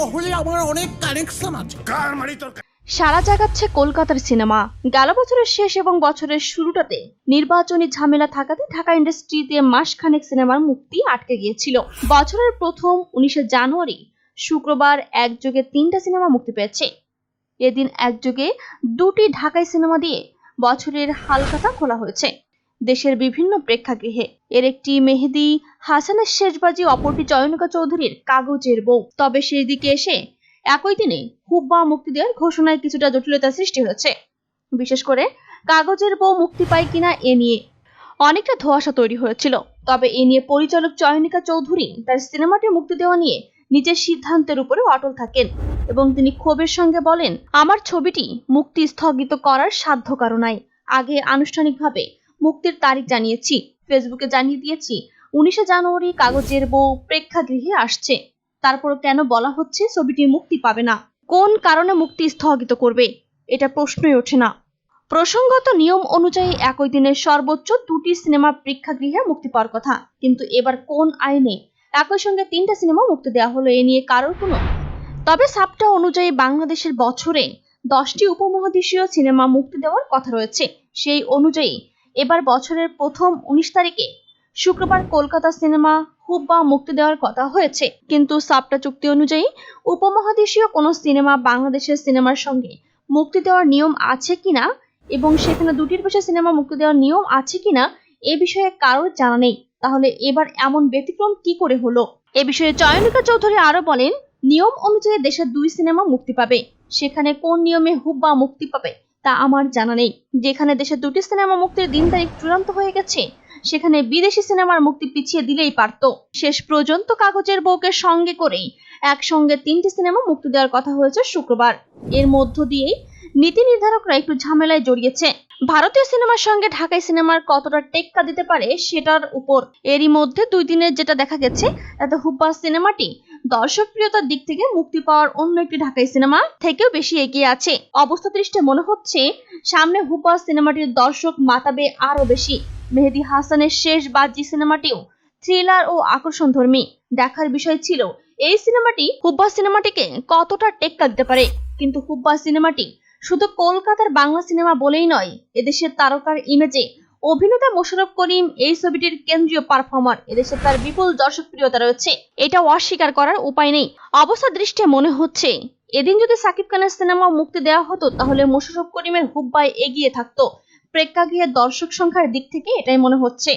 মহলে আমার অনেক কানেকশন আছে। কার মারি তোর সারা জাগাচ্ছে কলকাতার সিনেমা। গেল বছরের শেষ এবং বছরের শুরুটাতে নির্বাচনী ঝামেলা থাকাতে ঢাকা ইন্ডাস্ট্রিতে মাসখানেক সিনেমার মুক্তি আটকে গিয়েছিল। বছরের প্রথম উনিশে জানুয়ারি শুক্রবার একযোগে তিনটা সিনেমা মুক্তি পেয়েছে। এদিন একযোগে দুটি ঢাকাই সিনেমা দিয়ে বছরের হালখাতা খোলা হয়েছে। দেশের বিভিন্ন প্রেক্ষাগৃহে। এর একটি মেহেদি হাসানের শেষবাজি অপরটি চয়নিকা চৌধুরীর কাগজের বউ। তবে সেই দিকে এসে একই দিনে হুব্বা মুক্তি দেওয়ার ঘোষণায় কিছুটা জটিলতা সৃষ্টি হয়েছে। বিশেষ করে কাগজের বউ মুক্তি পায় কিনা এ নিয়ে অনেকটা ধোঁয়াশা তৈরি হয়েছিল। তবে এ নিয়ে পরিচালক চয়নিকা চৌধুরী তার সিনেমাটি মুক্তি দেওয়া নিয়ে নিজের সিদ্ধান্তের উপরে অটল থাকেন এবং তিনি ক্ষোভের সঙ্গে বলেন, আমার ছবিটি মুক্তি স্থগিত করার সাধ্য কারও নাই। আগে আনুষ্ঠানিকভাবে মুক্তির তারিখ জানিয়েছি ফেসবুকে জানিয়ে দিয়েছি। উনিশে জানুয়ারি কাগজের বউ প্রেক্ষাগৃহে আসছে। তারপর কেন বলা হচ্ছে ছবিটি মুক্তি পাবে না? কোন কারণে মুক্তি স্থগিত করবে? এটা প্রশ্নই ওঠে না। প্রসঙ্গত নিয়ম অনুযায়ী একই দিনে সর্বোচ্চ দুটি সিনেমা প্রেক্ষাগৃহে মুক্তি পাওয়ার কথা। কিন্তু এবার কোন আইনে? একই সঙ্গে তিনটা সিনেমা মুক্তি দেওয়া হলো, এ নিয়ে কারোর কোনো। তবে সাপটা অনুযায়ী বাংলাদেশের বছরে দশটি উপমহাদেশীয় সিনেমা মুক্তি দেওয়ার কথা রয়েছে। সেই অনুযায়ী এবার বছরের প্রথম উনিশ তারিখে শুক্রবার কলকাতা সিনেমা হুব্বা মুক্তি দেওয়ার কথা হয়েছে। কিন্তু সাপটা চুক্তি অনুযায়ী উপমহাদেশীয় কোনো সিনেমা বাংলাদেশের সিনেমার সঙ্গে মুক্তি দেওয়ার নিয়ম আছে কিনা এবং সেখানে দুটির বেশি সিনেমা মুক্তি দেওয়ার নিয়ম আছে কিনা এ বিষয়ে কারোর জানা নেই। তাহলে এবার এমন ব্যতিক্রম কি করে হলো? এ বিষয়ে চয়নিকা চৌধুরী আরও বলেন, নিয়ম অনুযায়ী দেশের দুই সিনেমা মুক্তি পাবে। সেখানে কোন নিয়মে হুব্বা মুক্তি পাবে তা আমার জানা নেই। যেখানে দেশের দুটি সিনেমা মুক্তির দিন তারিখ চূড়ান্ত হয়ে গেছে, সেখানে বিদেশি সিনেমার মুক্তি পিছিয়ে দিলেই পারত। শেষ পর্যন্ত কাগজের বউকে সঙ্গে করেই একসঙ্গে তিনটি সিনেমা মুক্তি দেওয়ার কথা হয়েছে শুক্রবার। এর মধ্য দিয়েই নীতি নির্ধারকরা একটু ঝামেলায় জড়িয়েছে। ভারতীয় সিনেমার সঙ্গে ঢাকাই সিনেমার কতটা টেক্কা দিতে পারে সেটার উপর। এরই মধ্যে দুই দিনের যেটা দেখা গেছে, তাতে হুব্বা সিনেমাটি দর্শকপ্রিয়তার দিক থেকে মুক্তি পাওয়ার অন্য একটি ঢাকাই সিনেমা থেকেও বেশি এগিয়ে আছে। অবস্থা দৃষ্টে মনে হচ্ছে, সামনে হুব্বা সিনেমাটির দর্শক মাতাবে আরও বেশি। মেহেদি হাসানের শেষ বাজি সিনেমাটিও থ্রিলার ও আকর্ষণ ধর্মী দেখার বিষয় ছিল, এই সিনেমাটি হুব্বা সিনেমাটিকে কতটা টেক্কা দিতে পারে? কিন্তু হুব্বা সিনেমাটি শুধু কলকাতার বাংলা সিনেমা বলেই নয়, এদেশের তারকার ইমেজে অভিনেতা মোশারফ করিম এই ছবিটির কেন্দ্রীয় পারফর্মার এদেশে তার বিপুল দর্শকপ্রিয়তা রয়েছে। এটা অস্বীকার করার উপায় নেই। অবস্থা দৃষ্টে মনে হচ্ছে, এদিন যদি সাকিব খানের সিনেমা মুক্তি দেওয়া হতো, তাহলে মোশারফ করিমের হুব্বায় এগিয়ে থাকতো। প্রেক্ষাগৃহের দর্শক সংখ্যার দিক থেকে এটাই মনে হচ্ছে।